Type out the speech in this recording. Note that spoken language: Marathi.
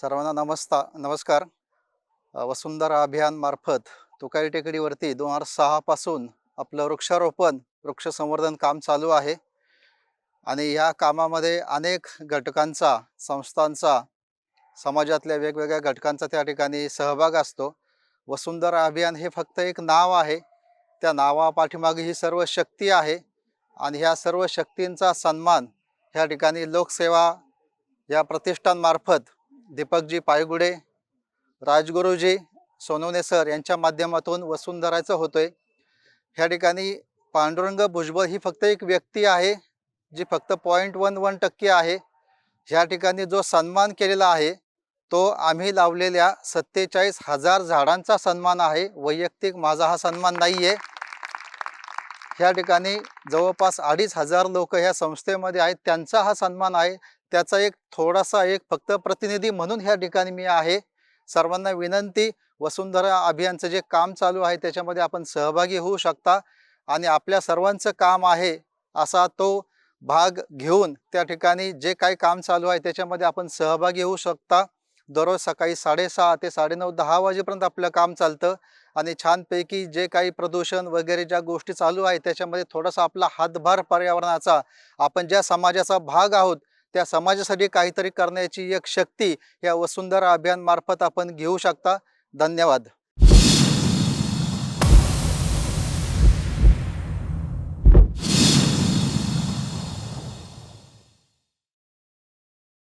सर्वांना नमस्ता नमस्कार. वसुंधरा अभियानमार्फत तुकाई टेकडीवरती दोन हजार सहापासून आपलं वृक्षारोपण वृक्ष संवर्धन काम चालू आहे. आणि या कामामध्ये अनेक घटकांचा संस्थांचा समाजातल्या वेगवेगळ्या घटकांचा त्या ठिकाणी सहभाग असतो. वसुंधरा अभियान हे फक्त एक नाव आहे. त्या नावापाठीमागे ही सर्व शक्ती आहे. आणि ह्या सर्व शक्तींचा सन्मान ह्या ठिकाणी लोकसेवा या प्रतिष्ठानमार्फत दीपकजी पायगुडे राजगुरुजी सोनवणे सर यांच्या माध्यमातून वसुंधराचं होतोय. ह्या ठिकाणी पांडुरंग भुजबळ ही फक्त एक व्यक्ती आहे जी फक्त पॉईंट वन वन टक्के आहे. ह्या ठिकाणी जो सन्मान केलेला आहे तो आम्ही लावलेल्या सत्तेचाळीस हजार झाडांचा सन्मान आहे. वैयक्तिक माझा हा सन्मान नाही आहे ह्या ठिकाणी जवळपास अडीच हजार लोक ह्या संस्थेमध्ये आहेत त्यांचा हा सन्मान आहे. त्याचा एक थोडासा एक फक्त प्रतिनिधी म्हणून ह्या ठिकाणी मी आहे. सर्वांना विनंती वसुंधरा अभियानचं जे काम चालू आहे त्याच्यामध्ये आपण सहभागी होऊ शकता आणि आपल्या सर्वांचं काम आहे असा तो भाग घेऊन त्या ठिकाणी जे काही काम चालू आहे त्याच्यामध्ये आपण सहभागी होऊ शकता. दररोज सकाळी साडेसहा ते साडेनऊ दहा वाजेपर्यंत आपलं काम चालतं आणि छानपैकी जे काही प्रदूषण वगैरे ज्या गोष्टी चालू आहेत त्याच्यामध्ये थोडासा आपला हातभार पर्यावरणाचा आपण ज्या समाजाचा भाग आहोत त्या समाजासाठी काहीतरी करण्याची एक शक्ती या वसुंधरा अभियान मार्फत आपण घेऊ शकता. धन्यवाद.